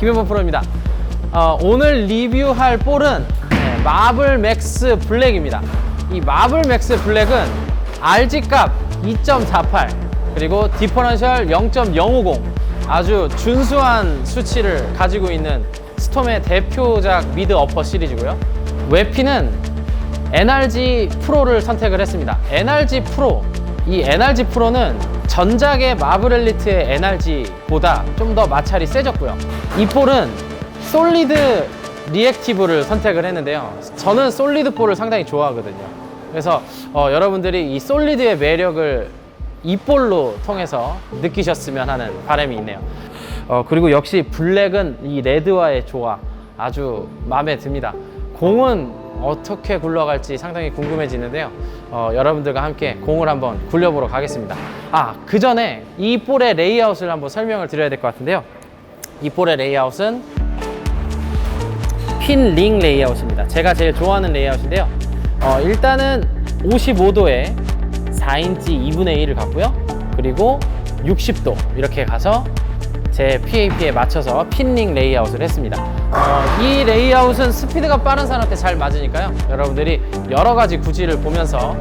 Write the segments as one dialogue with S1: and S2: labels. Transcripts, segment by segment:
S1: 김현범 프로입니다. 어, 오늘 리뷰할 볼은 네, 마블 맥스 블랙입니다. 이 마블 맥스 블랙은 RG 값 2.48 그리고 디퍼런셜 0.050 아주 준수한 수치를 가지고 있는 스톰의 대표작 미드 어퍼 시리즈고요. 웨피는 NRG 프로를 선택을 했습니다. NRG 프로. 이 NRG 프로는 전작의 마블 엘리트의 NRG보다 좀 더 마찰이 세졌고요. 이 볼은 솔리드 리액티브를 선택을 했는데요. 저는 솔리드 볼을 상당히 좋아하거든요. 그래서 어, 여러분들이 이 솔리드의 매력을 이 볼로 통해서 느끼셨으면 하는 바람이 있네요. 어, 그리고 역시 블랙은 이 레드와의 조화 아주 마음에 듭니다. 공은 어떻게 굴러갈지 상당히 궁금해지는데요. 어, 여러분들과 함께 공을 한번 굴려보러 가겠습니다. 아, 그 전에 이 볼의 레이아웃을 한번 설명을 드려야 될 것 같은데요. 이 볼의 레이아웃은 핀링 레이아웃입니다. 제가 제일 좋아하는 레이아웃인데요. 어, 일단은 55도에 4인치 2분의 1을 갖고요. 그리고 60도 이렇게 가서 제 PAP에 맞춰서 핀링 레이아웃을 했습니다. 어, 이 레이아웃은 스피드가 빠른 사람한테 잘 맞으니까요. 여러분들이 여러 가지 구질을 보면서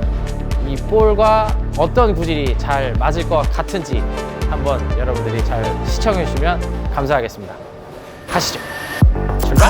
S1: 이 볼과 어떤 구질이 잘 맞을 것 같은지 한번 여러분들이 잘 시청해 주시면 감사하겠습니다. 가시죠. 출발!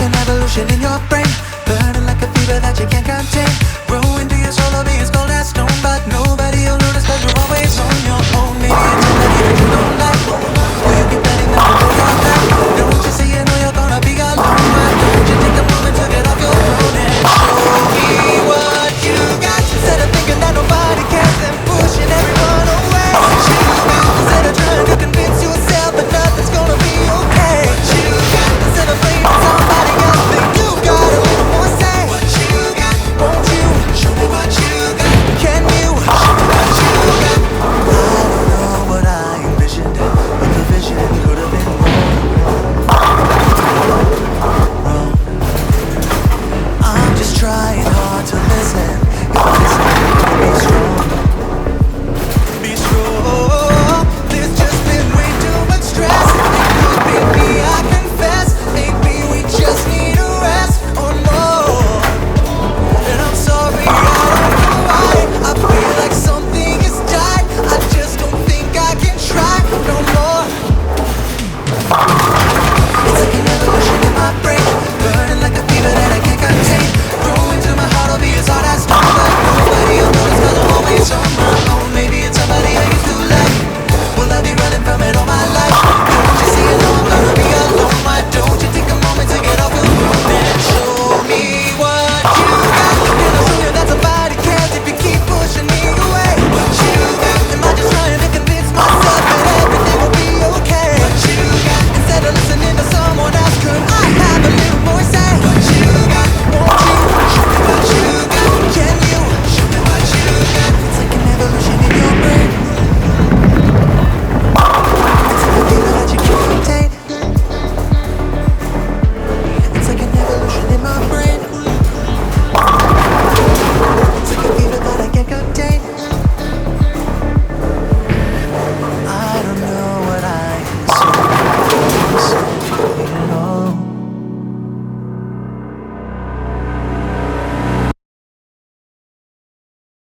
S2: an evolution in your brain. Burning like a fever that you can't contain.